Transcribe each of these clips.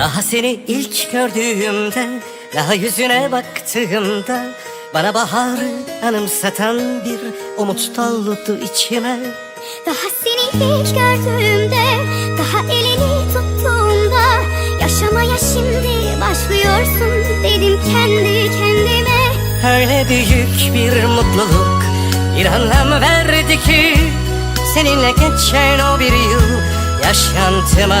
Daha seni ilk gördüğümde Daha yüzüne baktığımda Bana baharı anımsatan bir umut doludu içime. Daha seni ilk gördüğümde Daha elini tuttuğumda Yaşamaya şimdi başlıyorsun Dedim kendi kendime. Öyle büyük bir mutluluk Bir anlam verdi ki Seninle geçen o bir yıl Yaşantıma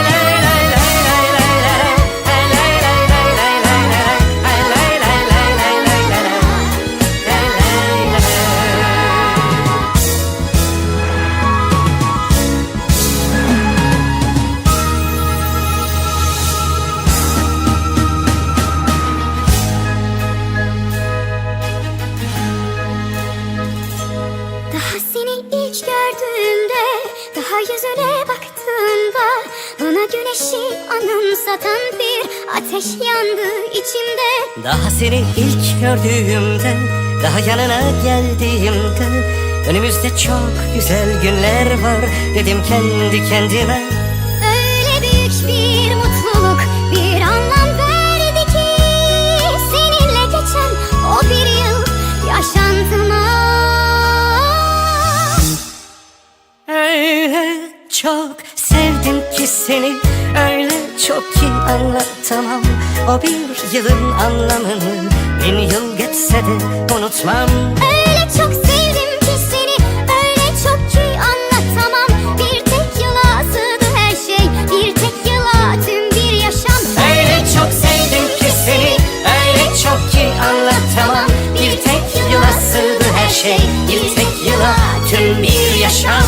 yüzüne baktığımda Bana güneşi anımsatan bir ateş yandı içimde. Daha seni ilk gördüğümde Daha yanına geldiğimde Önümüzde çok güzel günler var Dedim kendi kendime seni Öyle çok ki anlatamam. O bir yılın anlamını Bin yıl geçse de unutmam. Öyle çok sevdim ki seni Öyle çok ki anlatamam. Bir tek yıla sığdı her şey Bir tek yıla tüm bir yaşam. Öyle çok sevdim ki seni Öyle çok ki anlatamam. Bir tek yıla sığdı her şey Bir tek yıla tüm bir yaşam.